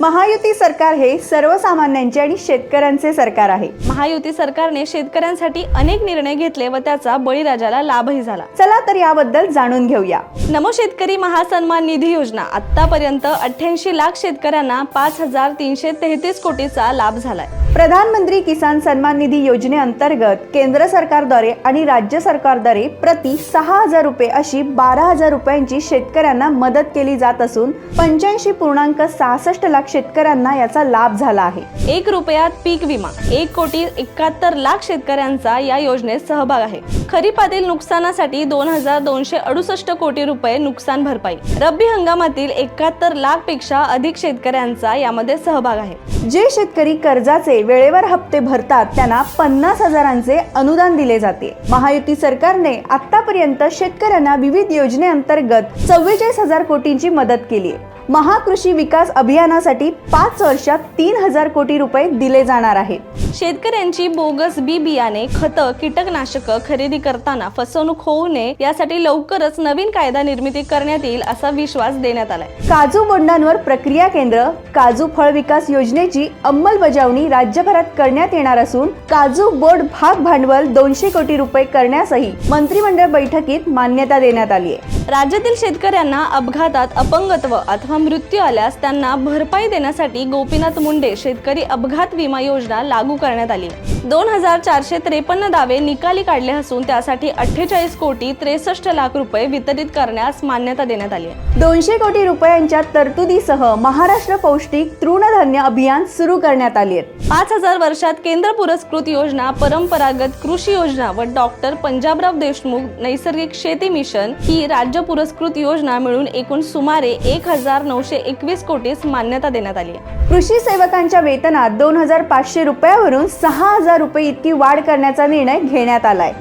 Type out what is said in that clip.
महायुती सरकार हे सर्वसामान्यांचे आणि शेतकऱ्यांचे सरकार आहे. महायुती सरकारने शेतकऱ्यांसाठी अनेक निर्णय घेतले व त्याचा बळीराजाला लाभही झाला. चला तर याबद्दल जाणून घेऊया. नमो शेतकरी महासन्मान निधी योजना आतापर्यंत अठ्ठ्याऐंशी लाख शेतकऱ्यांना पाच हजार तीनशे तेहतीस कोटीचा लाभ झालाय. प्रधानमंत्री किसान सन्मान निधी योजनेअंतर्गत केंद्र सरकारद्वारे आणि राज्य सरकारद्वारे प्रति सहा हजार रुपये अशी बारा हजार रुपयांची शेतकऱ्यांना मदत केली जात असून पंच्याऐंशी पूर्णांक सहासष्ट लाख शेतकऱ्यांना याचा लाभ झाला आहे. एक रुपयात पीक विमा एक कोटी एकाहत्तर लाख शेतकऱ्यांचा या योजनेत सहभाग आहे. खरीपातील नुकसानासाठी दोन हजार दोनशे अडुसष्ट कोटी रुपये नुकसान भरपाई. रब्बी हंगामातील एकाहत्तर लाखपेक्षा अधिक शेतकऱ्यांचा यामध्ये सहभाग आहे. जे शेतकरी कर्जाचे वेळेवर हप्ते भरतात त्यांना पन्नास हजारांचे अनुदान दिले जाते. महायुती सरकारने आतापर्यंत शेतकऱ्यांना विविध योजनेअंतर्गत चव्वेचाळीस हजार कोटींची मदत केली आहे महाकृषी विकास अभियानासाठी पाच वर्षात तीन हजार कोटी रुपये दिले जाणार आहेत शेतकऱ्यांची बोगस बी बियाणे खतं कीटकनाशक खरेदी करताना फसवणूक होऊ नये यासाठी लवकरच नवीन कायदा निर्मिती करण्यात येईल असा विश्वास देण्यात आलाय. काजू बोंडांवर प्रक्रिया केंद्र काजू फळ विकास योजनेची अंमलबजावणी राज्यभरात करण्यात येणार असून काजू बोर्ड भाग भांडवल दोनशे कोटी रुपये करण्यासही मंत्रिमंडळ बैठकीत मान्यता देण्यात आली आहे राज्यातील शेतकऱ्यांना अपघातात अपंगत्व अथवा मृत्यू आल्यास त्यांना भरपाई देण्यासाठी गोपीनाथ मुंडे शेतकरी अपघात विमा योजना लागू करण्यात आली. दोन हजार चारशे त्रेपन्न दावे निकाली काढले असून त्यासाठी अठ्ठेचाळीस कोटी त्रेसष्ट लाख रुपये वितरित करण्यास मान्यता देण्यात आली आहे. दोनशे कोटी रुपयांच्या तरतुदीसह महाराष्ट्र पौष्टिक तृणधान्य अभियान सुरू करण्यात आली आहे. पाच हजार वर्षात केंद्र पुरस्कृत योजना परंपरागत कृषी योजना व डॉक्टर पंजाबराव देशमुख नैसर्गिक शेती मिशन ही राज्य पुरस्कृत योजना मिळून एकूण सुमारे एक हजार नऊशे एकवीस कोटीस मान्यता देण्यात आली आहे. कृषी सेवकांच्या वेतनात दोन हजार पाचशे रुपयावरून सहा हजार रुपये इतकी वाढ करण्याचा निर्णय घेण्यात आलाय.